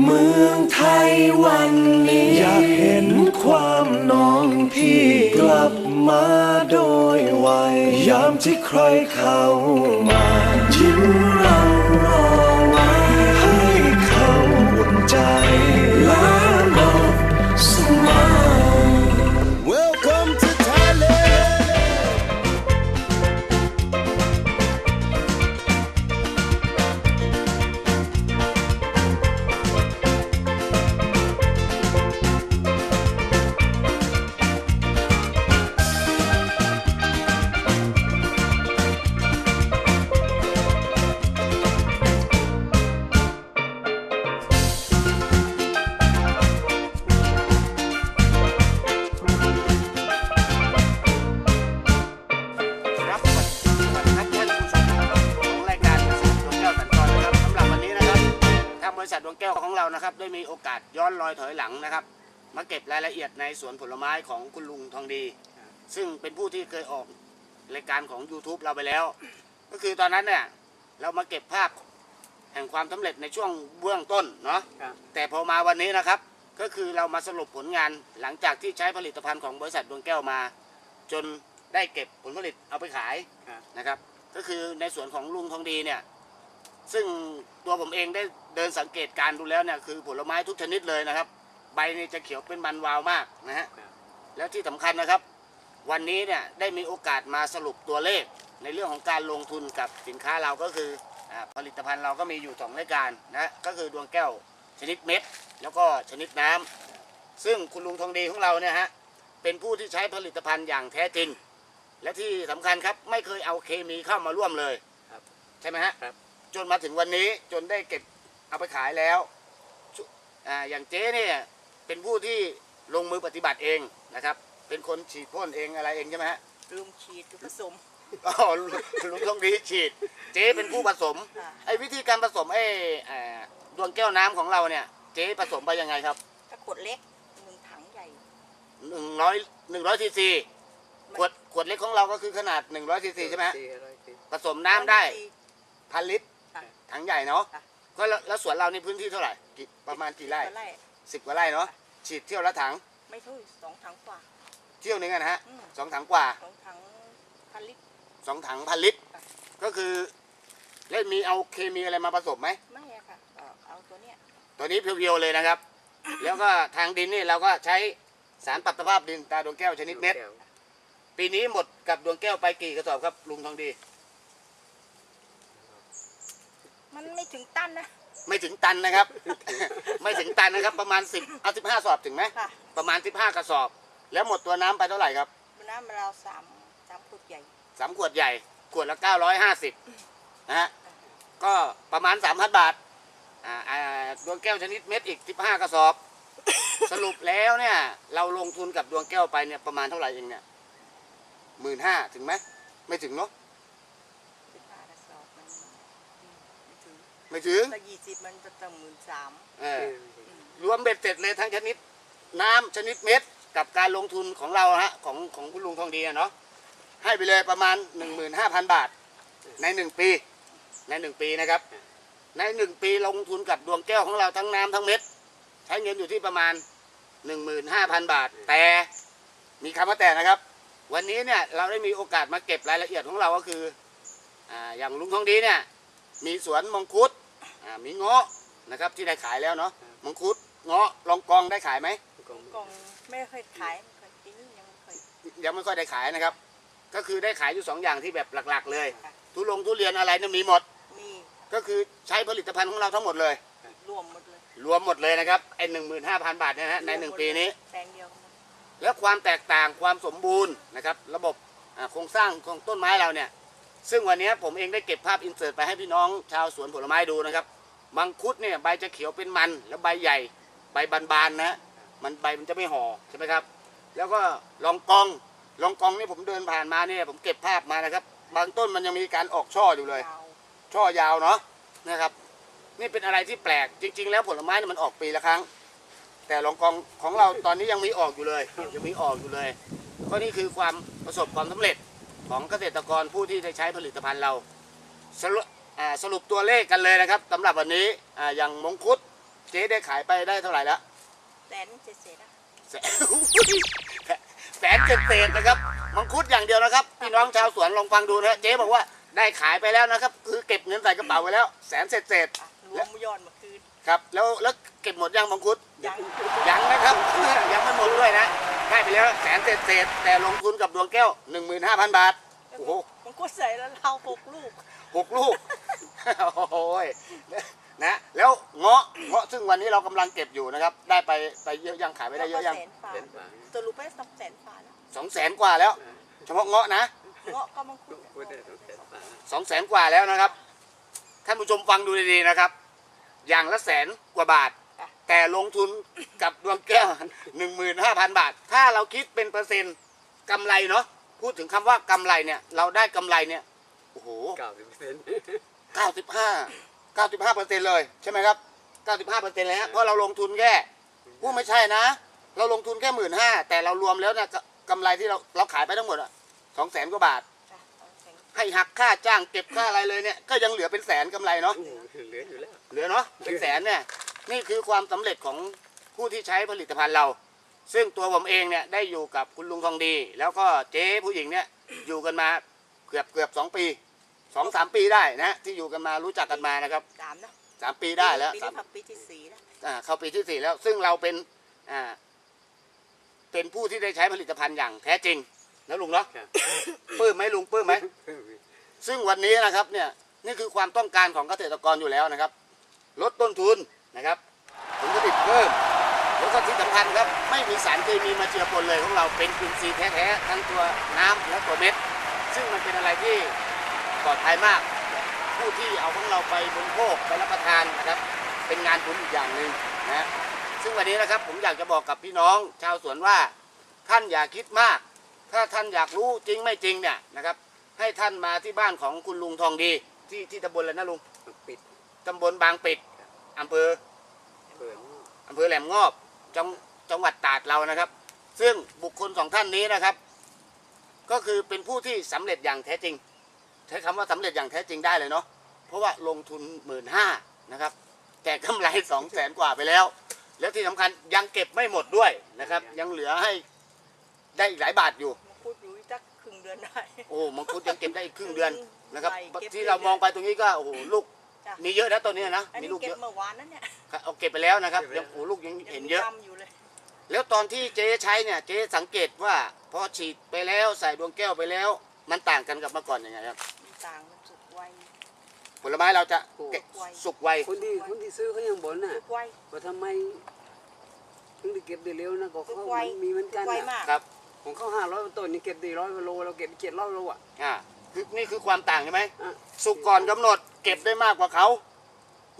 เมืองไทยวันนี้ อยากเห็นความน้องพี่กลับมาโดยไวยามที่ใครเข้ามายิ้มเรา งนะครับ มาเก็บรายละเอียดในสวนผลไม้ของคุณลุงทองดี ซึ่งเป็นผู้ที่เคยออกรายการของ YouTube เราไปแล้ว ก็คือตอนนั้นเนี่ยเรามาเก็บภาพแห่งความสำเร็จในช่วงเบื้องต้นเนาะครับแต่พอมาวันนี้นะครับ ก็คือเรามาสรุปผลงานหลังจากที่ใช้ผลิตภัณฑ์ของบริษัทดวงแก้วมา จนได้เก็บผลผลิตเอาไปขาย ครับ นะครับก็คือในส่วนของลุงทองดีเนี่ยซึ่งตัวผมเองได้เดินสังเกตการณ์ดูแล้วเนี่ยคือผลไม้ทุกชนิดเลยนะครับ ใบนี่จะเขียวเป็นมันวาวมากนะฮะครับแล้วที่สำคัญนะครับ วันนี้เนี่ยได้มีโอกาสมาสรุปตัวเลข ในเรื่องของการลงทุนกับสินค้าเราก็คืออาผลิตภัณฑ์เราก็มีอยู่สองรายการนะก็คือดวงแก้วชนิดเม็ด แล้วก็ชนิดน้ำซึ่งคุณลุงทองดีของเราเนี่ยฮะเป็นผู้ที่ใช้ผลิตภัณฑ์อย่างแท้จริง และที่สำคัญครับไม่เคยเอาเคมีเข้ามาร่วมเลยครับใช่ไหมฮะครับจนมาถึงวันนี้จนได้เก็บเอาไปขายแล้วชุอ่าอย่างเจ๊เนี่ย เป็นผู้ที่ลงมือปฏิบัติเองนะครับ เป็นคนฉีดพ่นเองอะไรเองใช่ไหมฮะลุมฉีดผสม อ๋อลุงลุงทองดีฉีด เจ๊เป็นผู้ผสม ค่ะ ไอ้วิธีการผสมไอ้เอ่อดวงแก้วน้ำของเราเนี่ย เจ๊ผสมไปยังไงครับถ้าขวดเล็กหนึ่งถังใหญ่หนึ่งร้อยหนึ่งร้อยซีซีขวดขวดเล็กของเราก็คือขนาดหนึ่งร้อยซีซีใช่ไหมฮะสี่ร้อยสี่ผสมน้ำได้สี่พันลิตรค่ะถังใหญ่เนาะค่ะ ก็แล้วแล้วสวนเรานี่พื้นที่เท่าไหร่กี่ประมาณกี่ไร่ ไร่ สิบกว่าไร่เนาะฉีดเที่ยวละถังไม่เท่าสองถังกว่า เที่ยวหนึงอะนะฮะอืมสองถังกว่าสองถังพันลิตร สองถังพันลิตร ค่ะ ก็คือแล้วมีเอาเคมีอะไรมาผสมไหมไม่อะค่ะเอาเอาตัวเนี้ยตัวนี้เพียวๆเลยนะครับ แล้วก็ทางดินนี่เราก็ใช้สารปรับสภาพดินตาดวงแก้วชนิดเม็ดแก้วปีนี้หมดกับดวงแก้วไปกี่กระสอบครับลุงทองดี มันไม่ถึงตันนะ ไม่ถึงตันนะครับ ไม่ถึงตันนะครับ ประมาณ10เอา15สอบถึงไหมค่ะประมาณ15กระสอบ แล้วหมดตัวน้ำไปเท่าไหร่ครับน้ำเราสามสามขวดใหญ่สามขวดใหญ่ ขวดละ950นะฮะก็ประมาณ3,000บาทอ่าอ่าดวงแก้วชนิดเม็ดอีก15กระสอบ สรุปแล้วเนี่ย เราลงทุนกับดวงแก้วไปเนี่ยประมาณเท่าไหร่เองเนี่ยหมื่นห้าถึงไหมไม่ถึงเนาะ สิบห้ากระสอบมันอืมไม่ถึง ไม่ถึงถ้ายี่สิบมันจะตั้งหมื่นสามเออรวมเบ็ดเสร็จเลยทั้งชนิด น้ำชนิดเม็ดกับการลงทุนของเราฮะของของคุณลุงทองดีอะเนาะให้ไปเลยประมาณ 15,000 บาท ในหนึ่งปีในหนึ่งปีนะครับ ในหนึ่งปีลงทุนกับดวงแก้วของเราทั้งน้ำทั้งเม็ด ใช้เงินอยู่ที่ประมาณ 15,000 บาท แต่มีคำว่าแต่นะครับ วันนี้เนี่ยเราได้มีโอกาสมาเก็บรายละเอียดของเราก็คืออ่าอย่างลุงทองดีเนี่ยมีสวนมังคุด อ่ามีเงาะนะครับที่ได้ขายแล้วเนาะมังคุดเงาะลองกองได้ขายไหมกล่องกล่องไม่เคยขายไม่เคยปีนี้ยังไม่เคย ยังไม่ค่อยได้ขายนะครับ ก็คือได้ขายอยู่สองอย่างที่แบบหลักๆ เลย ค่ะ ทุลงทุเรียนอะไรเนี่ยมีหมด มีก็คือใช้ผลิตภัณฑ์ของเราทั้งหมดเลย รวมหมดเลยรวมหมดเลยนะครับไอ้หนึ่งหมื่นห้าพันบาทเนยนะฮะในหนึ่งปีนี้ แปลงเดียวกันหมดแล้วความแตกต่างความสมบูรณ์นะครับ ระบบอ่าโครงสร้างของต้นไม้เราเนี่ย ซึ่งวันนี้ผมเองได้เก็บภาพอินเสิร์ตไปให้พี่น้องชาวสวนผลไม้ดูนะครับ มังคุดเนี่ยใบจะเขียวเป็นมัน แล้วใบใหญ่ ใบบานๆนะ มันใบมันจะไม่ห่อใช่ไหมครับ แล้วก็ลองกอง ลองกองนี่ผมเดินผ่านมาเนี่ยผมเก็บภาพมานะครับ บางต้นมันยังมีการออกช่ออยู่เลย ช่อยาวเนาะนะครับ นี่เป็นอะไรที่แปลก จริง ๆ แล้วผลไม้เนี่ยมันออกปีละครั้ง แต่ลองกองของเราตอนนี้ยังมีออกอยู่เลย ยังมีออกอยู่เลย ก็นี่คือความประสบความสำเร็จ ของเกษตรกรผู้ที่ได้ใช้ผลิตภัณฑ์เราสรุปอ่าสรุปตัวเลขกันเลยนะครับสำหรับวันนี้อ่าอย่างมงคุดเจ๊ได้ขายไปได้เท่าไหร่แล้ว แสนเศษๆอะแสน แสนเจ็ดเศษนะครับมังคุดอย่างเดียวนะครับพี่น้องชาวสวนลองฟังดูนะเจ๊บอกว่าได้ขายไปแล้วนะครับ คือเก็บเงินใส่กระเป๋าไว้แล้ว แสนเศษเศษอะรวมยอดเมื่อคืนๆครับ แล้วแล้วเก็บหมดยังมังคุดยังยังนะครับ ยังไม่หมดด้วยนะ ได้ไปแล้วแสนเศษเศษๆแต่ลงทุนกับดวงแก้ว 15,000 บาท โอ้โหมันก็ใส่แล้วเราหกลูกหกลูก โอ้ยนะแล้วเงาะเงาะซึ่งวันนี้เรากำลังเก็บอยู่นะครับ ได้ไปไปเยอะยังขายไปได้เยอะยังแสนฝาสรุปไปสองแสนฝาแล้วสองแสนกว่าแล้ว เฉพาะเงาะนะเงาะก็มังคุดสองแสนกว่าแล้วนะครับ ท่านผู้ชมฟังดูดีๆนะครับ อย่างละแสนกว่าบาท แต่ลงทุนกับดวงแก้ว 15,000 บาท ถ้าเราคิดเป็นเปอร์เซ็นต์กำไรเนาะพูดถึงคำว่ากำไรเนี่ย เราได้กำไรเนี่ยโอ้โหเก้าสิบเปอร์เซ็นต์95 95เปอร์เซ็นต์เลยใช่ไหมครับ 95เปอร์เซ็นต์เลยฮะเพราะเราลงทุนแค่ผู้ไม่ใช่นะ เราลงทุนแค่หมื่นห้าแต่เรารวมแล้วเนี่ยกำไรที่เราเราขายไปทั้งหมดอะสองแสนกว่าบาท จ้ะสองแสนให้หักค่าจ้างเก็บค่าอะไรเลยเนี่ยก็ยังเหลือเป็นแสนกำไรเนาะ เหลืออยู่แล้ว เหลือเนาะเป็นแสนเนี่ย นี่คือความสำเร็จของผู้ที่ใช้ผลิตภัณฑ์เรา ซึ่งตัวผมเองเนี่ยได้อยู่กับคุณลุงทองดี แล้วก็เจ๊ผู้หญิงเนี่ยอยู่กันมาเกือบเกือบสองปีสองสามปีได้นะที่อยู่กันมารู้จักกันมานะครับสามนะสามปีได้แล้วปีสานี้มผักปีที่สี่แล้วอ่าเข้าปีที่สี่แล้ว ซึ่งเราเป็นอ่าเป็นผู้ที่ได้ใช้ผลิตภัณฑ์อย่างแท้จริงนะลุงเนาะครับ ปลื้มไหมลุงปลื้มไหม ซึ่งวันนี้นะครับเนี่ยนี่คือความต้องการของเกษตรกรอยู่แล้วนะครับ ลดต้นทุน นะครับผลผลิตเพิ่มแล้วก็ที่สำคัญครับไม่มีสารเคมีมาเจือปนเลยของเราเป็นอินทรีย์แท้ๆทั้งตัวน้ำและตัวเม็ด ซึ่งมันเป็นอะไรที่ปลอดภัยมาก ผู้ที่เอาของเราไปบริโภคไปรับประทานนะครับ เป็นงานบุญอีกอย่างหนึ่งนะซึ่งวันนี้นะครับผมอยากจะบอกกับพี่น้องชาวสวนว่าท่านอย่าคิดมาก ถ้าท่านอยากรู้จริงไม่จริงเนี่ยนะครับ ให้ท่านมาที่บ้านของคุณลุงทองดี ที่ที่ตำบลอะไรนะลุงปิดตำบลบางปิด อำเภอเปิดอำเภอแหลมงอบจังจังหวัดตราดเรานะครับ ซึ่งบุคคลสองท่านนี้นะครับ ก็คือเป็นผู้ที่สำเร็จอย่างแท้จริง ใช้คำว่าสำเร็จอย่างแท้จริงได้เลยเนาะเพราะว่าลงทุนหมื่นห้านะครับ แต่กำไรสองแสนกว่าไปแล้ว แล้วที่สำคัญยังเก็บไม่หมดด้วยนะครับ ยังเหลือให้ได้อีกหลายบาทอยู่มังคุดอยู่อีกสักครึ่งเดือนได้โอ้มังคุดยังเก็บได้อีกครึ่งเดือนนะครับใช่เก็บที่เรามองไปตรงนี้ก็โอ้โหลูก จ้ะ มีเยอะนะตัวนี้นะอันมีนี้ลูกเก็เยบอะเมื่อวานนั้นเนี่ยครับเอาเก็บไปแล้วนะครับยังโอ้โหลูกยังเห็นเยอะงมีดำอยู่เลย แล้วตอนที่เจ๊ใช้เนี่ยเจ๊สังเกตว่าพอฉีดไปแล้วใส่ดวงแก้วไปแล้ว มันต่างกันกับเมื่อก่อนยังไงครับ มันต่างมันสุกไว ผลไม้เราจะเก็บสุกไวสุกไวคนที่คนที่ซื้อเขายังบ่นน่ะสุกไว ว่าทำไมถึงได้เก็บได้เร็วนะก็สุเขากไวมันมีเหมือนสุกักนไวน่ะมาก ครับ ของเขาห้าร้อยต้นนี่เก็บได้ร้อยโลเราเก็บเจ็ดร้อยโลอะ อ่าคือนี่คือความต่างใช่ไหม อะ สุกก่อนกำหนด เก็บได้มากกว่าเขา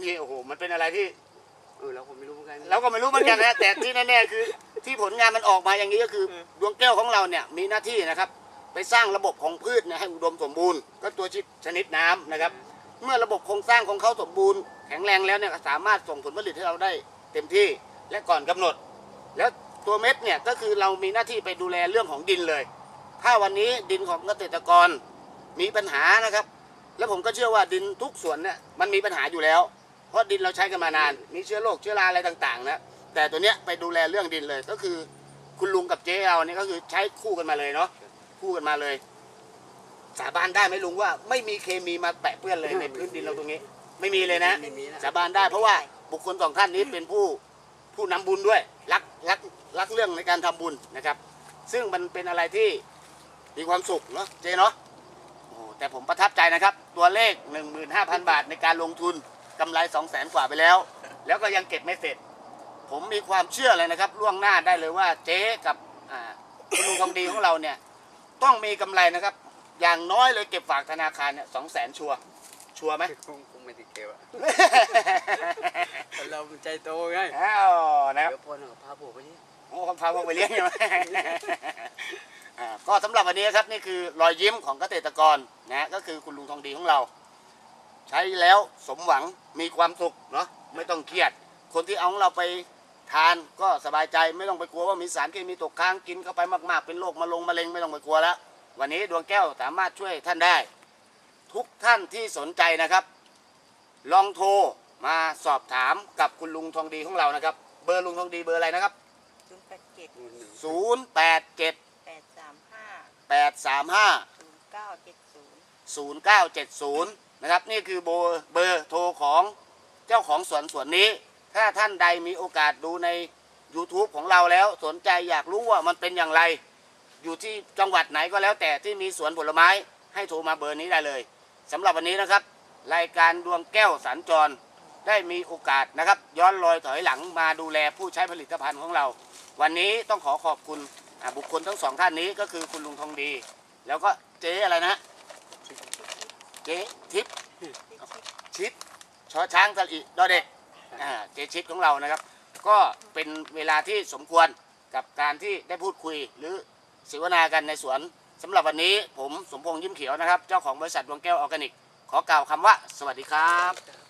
นี่โอ้โห มันเป็นอะไรที่ เออเราก็ไม่รู้เหมือนกัน เราก็ไม่รู้เหมือนกันนะ แต่ที่แน่ๆคือ ที่ผลงานมันออกมาอย่างนี้ก็คือดวงแก้วของเราเนี่ยมีหน้าที่นะครับ ไปสร้างระบบของพืชเนี่ยให้อุดมสมบูรณ์ ก็ตัวชนิดน้ำนะครับ เมื่อระบบโครงสร้างของเขาสมบูรณ์แข็งแรงแล้วเนี่ยก็สามารถส่งผลผลิตให้เราได้เต็มที่และก่อนกำหนด แล้วตัวเม็ดเนี่ยก็คือเรามีหน้าที่ไปดูแลเรื่องของดินเลย ถ้าวันนี้ดินของเกษตรกรมีปัญหานะครับ แล้วผมก็เชื่อว่าดินทุกส่วนเนี่ยมันมีปัญหาอยู่แล้ว เพราะดินเราใช้กันมานาน มีเชื้อโรคเชื้อราอะไรต่างๆนะแต่ตัวเนี้ยไปดูแลเรื่องดินเลยก็คือคุณลุงกับเจ๊เราเนี่ยก็คือใช้คู่กันมาเลยเนาะคู่กันมาเลย สาบานได้ไหมลุงว่าไม่มีเคมีมาแปะเปื้อนเลยในพื้นดินเราตรงนี้ ไม่มีเลยนะ ไม่มีนะ สาบานได้เพราะว่าบุคคลสองท่านนี้เป็นผู้ผู้นำบุญด้วย รักรักรักเรื่องในการทำบุญนะครับ ซึ่งมันเป็นอะไรที่มีความสุขเนาะเจเนาะโอ้ แต่ผมประทับใจนะครับ ตัวเลข 15,000 บาทในการลงทุนกำไร 2 0 0แสนกว่าไปแล้ว แล้วก็ยังเก็บไม่เสร็จ ผมมีความเชื่อเลยนะครับ ล่วงหน้าได้เลยว่าเจ๊กับอ่าคุณลุงทองดีของเราเนี่ย ต้องมีกำไรนะครับ อย่างน้อยเลยเก็บฝากธนาคารเนี่ยสองแสนชัวร์ชัวร์ไหม คงคงไม่ติดเก็บอะเรามันใจโตไง อ้าวนะครับ เดี๋ยวพอหน่อยพาพวกไปนี่ โอ้คำพาพวกไปเลี้ยงใช่ไหม อ่าก็สำหรับวันนี้ครับนี่คือรอยยิ้มของเกษตรกรนะก็คือคุณลุงทองดีของเรา ใช้แล้วสมหวังมีความสุขเนาะไม่ต้องเครียด คนที่เอาของเราไปทานก็สบายใจไม่ต้องไปกลัวว่ามีสารเคมีตกค้างกินเข้าไปมากๆ เป็นโรคมะลงมะเร็งไม่ต้องไปกลัวแล้ว วันนี้ดวงแก้วสามารถช่วยท่านได้ ทุกท่านที่สนใจนะครับ ลองโทรมาสอบถามกับคุณลุงทองดีของเรานะครับ เบอร์ลุงทองดีเบอร์อะไรนะครับ ศูนย์แปดเจ็ด 087 แปดสามห้า 835ศูนย์เก้าเจ็ดศูนย์0970นะครับนี่คือเบอร์เบอร์โทรของเจ้าของสวนสวนนี้ ถ้าท่านใดมีโอกาสดูใน YouTube ของเราแล้วสนใจอยากรู้ว่ามันเป็นอย่างไร อยู่ที่จังหวัดไหนก็แล้วแต่ที่มีสวนผลไม้ให้โทรมาเบอร์นี้ได้เลยสำหรับวันนี้นะครับ รายการดวงแก้วสัญจรได้มีโอกาสนะครับ ย้อนรอยถอยหลังมาดูแลผู้ใช้ผลิตภัณฑ์ของเรา วันนี้ต้องขอขอบคุณอ่าบุคคลทั้งสองท่านนี้ก็คือคุณลุงทองดี แล้วก็เจ๊อะไรนะเจ๊ทิพย์ชิดชอช้างสลีดอเด็กอ่าเจ๊ชิดของเรานะครับ ก็เป็นเวลาที่สมควรกับการที่ได้พูดคุยหรือเสวนากันในสวนสำหรับวันนี้ผมสมพงษ์ยิ้มเขียวนะครับ เจ้าของบริษัทดวงแก้วออร์แกนิก ขอกล่าวคำว่า สวัสดีครับ